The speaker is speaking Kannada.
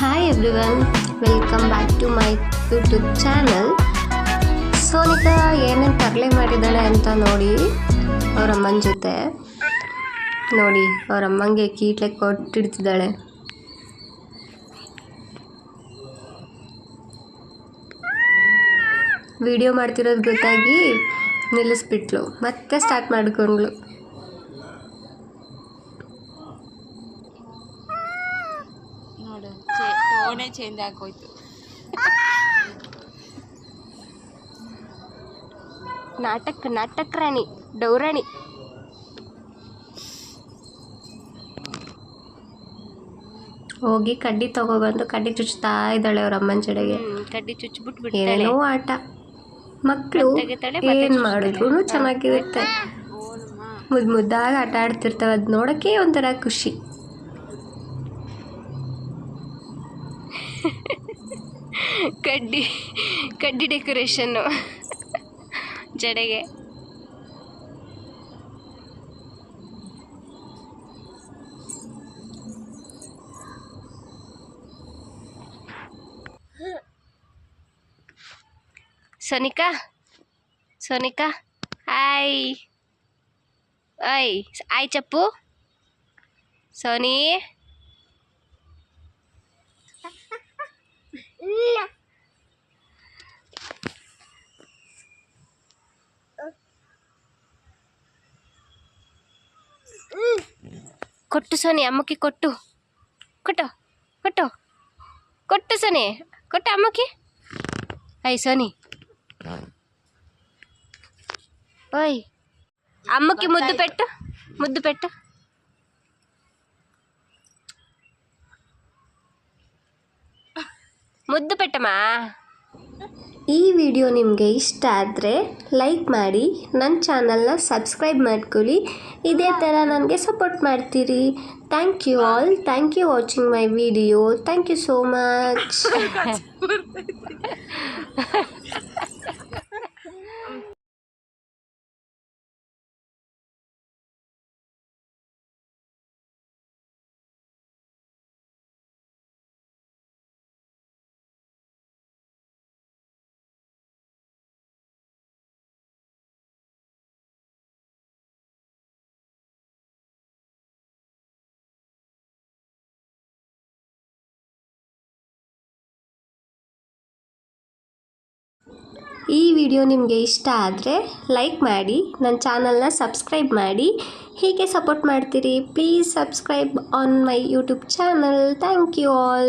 Hi everyone welcome back to my YouTube channel Sonika ಏನೇನು ತರಲೆ ಮಾಡಿದ್ದಾಳೆ ಅಂತ ನೋಡಿ ಅವರಮ್ಮನ ಜೊತೆ. ನೋಡಿ ಅವ್ರ ಅಮ್ಮಂಗೆ ಕೀಟ್ಲೆ ಕೊಟ್ಟಿಡ್ತಿದ್ದಾಳೆ. ವಿಡಿಯೋ ಮಾಡ್ತಿರೋದು ಗೊತ್ತಾಗಿ ನಿಲ್ಲಿಸ್ಬಿಟ್ಲು. ಮತ್ತೆ ಸ್ಟಾರ್ಟ್ ಮಾಡ್ಕೊಂಡ್ಳು. ಟೋನೇ ಚೇಂಜ್ ಆಗೋಯ್ತು. ನಾಟಕ ನಾಟಕ ರಾಣಿ ಡೌರಾಣಿ. ಹೋಗಿ ಕಡ್ಡಿ ತಗೊಬಂದು ಕಡ್ಡಿ ಚುಚ್ತಾ ಇದ್ದಾಳೆ ಅವ್ರ ಅಮ್ಮನ ಜಡೆಗೆ. ಕಡ್ಡಿ ಚುಚ್ಬಿಟ್ಟು ಏನೋ ಆಟ. ಮಕ್ಕಳು ಏನ್ ಮಾಡಿದ್ರು ಚೆನ್ನಾಗಿರುತ್ತೆ. ಮುದ್ ಮುದ್ದು ಮುದ್ದಾಗಿ ಆಟ ಆಡ್ತಿರ್ತಾವೆ. ಅದು ನೋಡೋಕ್ಕೆ ಒಂಥರ ಖುಷಿ. ಕಡ್ಡಿ ಕಡ್ಡಿ ಡೆಕೋರೇಷನ್ನು ಜಡೆಗೆ. ಸೋನಿಕಾ ಸೋನಿಕಾ ಹಾಯ್ ಓಯ್ ಆಯ್ ಚಪ್ಪು. ಸೋನಿ. కొట్టు సోని అమ్మకి కొట్టు. కొట్టు కొట్టు. కొట్టు సోని కొట్టు అమ్మకి. అయ్యి సోని. ఓయ్ అమ్మకి ముద్దు పెట్టు ముద్దు పెట్టు. ముద్దు పెట్టమా? ಈ ವಿಡಿಯೋ ನಿಮಗೆ ಇಷ್ಟ ಆದರೆ ಲೈಕ್ ಮಾಡಿ ನನ್ನ ಚಾನಲ್ನ ಸಬ್ಸ್ಕ್ರೈಬ್ ಮಾಡ್ಕೊಳ್ಳಿ. ಇದೇ ಥರ ನನಗೆ ಸಪೋರ್ಟ್ ಮಾಡ್ತೀರಿ. Thank you all thank you watching my video thank you so much ಈ ವಿಡಿಯೋ ನಿಮಗೆ ಇಷ್ಟ ಆದರೆ ಲೈಕ್ ಮಾಡಿ, ನನ್ನ ಚಾನಲ್ನ ಸಬ್ಸ್ಕ್ರೈಬ್ ಮಾಡಿ. ಹೀಗೆ ಸಪೋರ್ಟ್ ಮಾಡ್ತೀರಿ. Please subscribe on my YouTube channel. Thank you all.